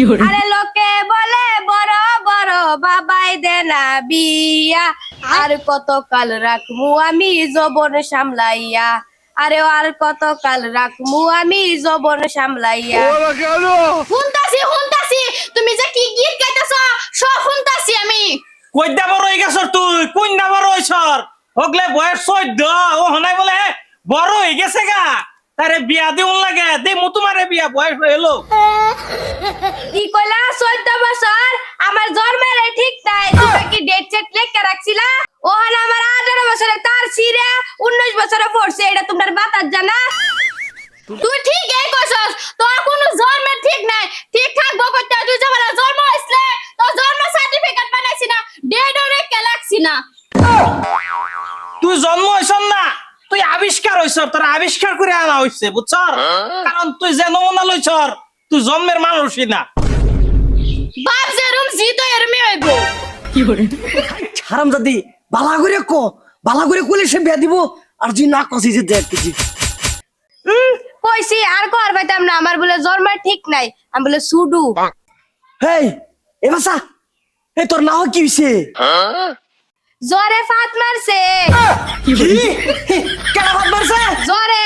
আরে লোকে বলে বড় বড় বাবাই দেনা বিয়া। আর কত কাল রাখমু আমি জবন সামলাইয়া? আরে আর কত কাল রাখমু আমি জবন সামলাইয়া? শুনতাছি শুনতাছি। তুমি যে কি গীত গাইতাছ সব শুনতাছি আমি। কইদা বড় হয়ে গেছর তুই? কইনা বড় হইছর? হগলে বয়স চোদ্দ। ও হনাই বলে বড় হয়ে গেছে গা। তারে বিয়া দিউন লাগে। দে মু তোমারে বিয়া বয়স হয়ে কি কইলা চোদ্দ বছর আমার জন্মের ঠিক নাই তোমরা কি ডেট চেট লেখা রাখছিলা? ওখানে আমার আঠারো বছরে তার ছিঁড়ে উনিশ বছরে পড়ছে এটা তোমার বাতার জানা? তুই ঠিক এই কইছস তোর কোনো জন্মের ঠিক নাই। ঠিক থাকব কইতে তুই যে বলে জন্ম হইছে তো জন্ম সার্টিফিকেট বানাইছি না ডেটও রেখে লাগছি না তুই জন্ম হইছ না? তুই আবিষ্কার হইছ তোর আবিষ্কার করে আনা হইছে বুঝছর? কারণ তুই যে নমুনা লইছর তুই জন্মের মানুষই না। বাপ যে রুম জি তো এরমি হইব হারাম দাদি বালা করে ক? বালা করে কইলে সে বিয়া দিব আর তুই না কষি যে দেখ কিছু হুম কইছি আর কর পাইতাম না আমার বলে জন্মের ঠিক নাই আমি বলে সুডু। হেই এ বাসা এই তোর নাও কি হইছে? জ্বরে ফাত মারছে। কি? কেডা ভাত মারছে? জ্বরে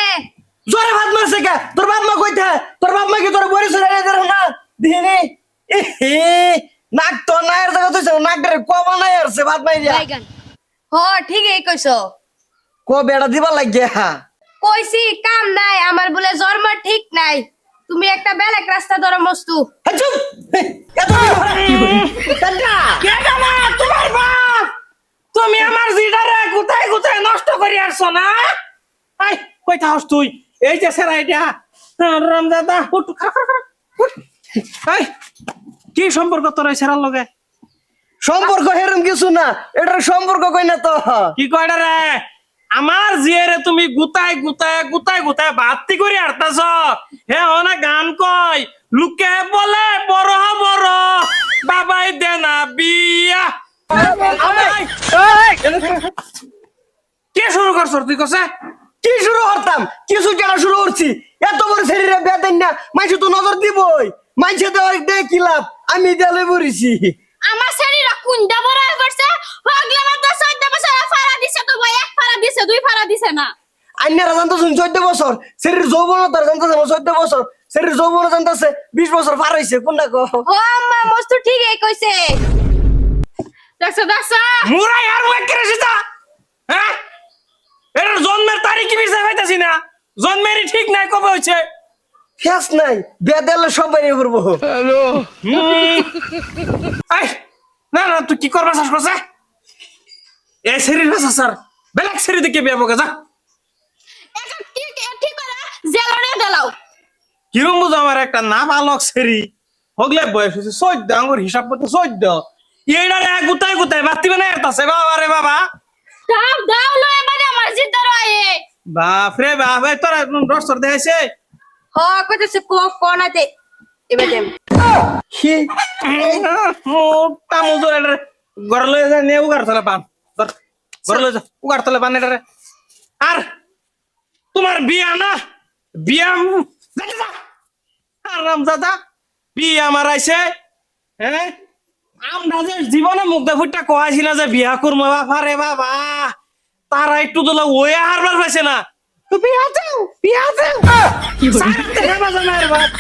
জোরে ভাত মারছে কে? তোর বাপ মা কইতে তোর বাপ মা কি তোর বড়ি সরে দে না? দিনে এ নাক তো নায়ের জায়গা তুই নাক রে কবা নাই আসছে ভাত মাইরিয়া হ ঠিকই কইছো। কো বেড়া দিবা লাগিয়া? কইছি কাম নাই আমার বলে জন্ম ঠিক নাই। তুমি একটা বেলেগ রাস্তা ধরো মস্তু। এত তোমার বাপ! তুমি কোথায় নষ্ট করে আসছো না আই কই থাকস তুই? এই যে সেরা এটা উঠ খা খা খা উঠ। এই, কি সম্পর্ক তোর এই সেরার লগে? সম্পর্ক হেরম কিছু না এটার সম্পর্ক কই না তো কি কয়টা রে? আমার জিয়েরে তুমি গুতায় গুতায় গুতায় গুতায় বাতি করে আরতাছ। হে অনা গান কয় লুকে বলে বড় বড় বাবাই দে না বিয়া কে শুরু করছ তুই কসে? কি শুরু করতাম? কিছু জানা শুরু করছি। এত বড় শরীরে বেদেন না মাইছে তো নজর দিবই। মাইছে তো দে কি লাভ? আমি দেলে পড়েছি আমার শরীর কুন্ডা বড় হয়ে পড়ছে। হগলে মাত্র 14 বছর ফাড়া দিছে তো ভাই এক ফাড়া দিছে দুই ফাড়া দিছে না। আইনারা জানতো চোদ্দ বছর? শরীর যৌবন তার জানতেছে চোদ্দ বছর? শরীর যৌবন জানতেছে বিশ বছর পার হয়েছে কোনটা কো? ও আম্মা মস্তু ঠিকই কইছে। দেখছ দেখছ? মুরাই আর ওয়েট করে সেটা হ্যাঁ এর জন্মের তারিখ কি না। জন্মেরই ঠিক নাই কবে হইছে ফেস নাই বেদেলে সব বাইরে করব। এই না না তুই কি করবার চাস করছে? এই শরীর ভাষা স্যার। বেলেগ শরীর দিকে বিয়ে বকে যা। এখন ঠিক ঠিক করে? জেলনে গেলাও কিরম বুঝো আমার একটা না বালক সেরি হগলে বয়স হয়েছে চোদ্দ হিসাব করতে চোদ্দ। এইটারে বাতি বাবা রে বাবা দাও দাও লয়ে মানে আমার জিদ্দার আয়ে বাপ রে বাপ এই তোরা ডক্টর দেখাইছে? হ কইতেছে ক কোনাতে এবার দেম কি মুজুর এটারে ঘরে লয়ে যা নিয়ে উগার তলে পান ঘরে লয়ে যা উগার তলে পান এটারে আর তোমার বিয়া না? বিয়া যাইতে যা। আর রামজাদা বিয়া মারাইছে হ্যাঁ আমরা যে জীবনে মুগ্ধ ফুটটা কয়াছি না যে বিয়া করব বাবা রে বাবা। তারা একটু দোলা ওয়ে হারবার পাইছে না। বিয়া দেও বিয়া দেও। বাপ।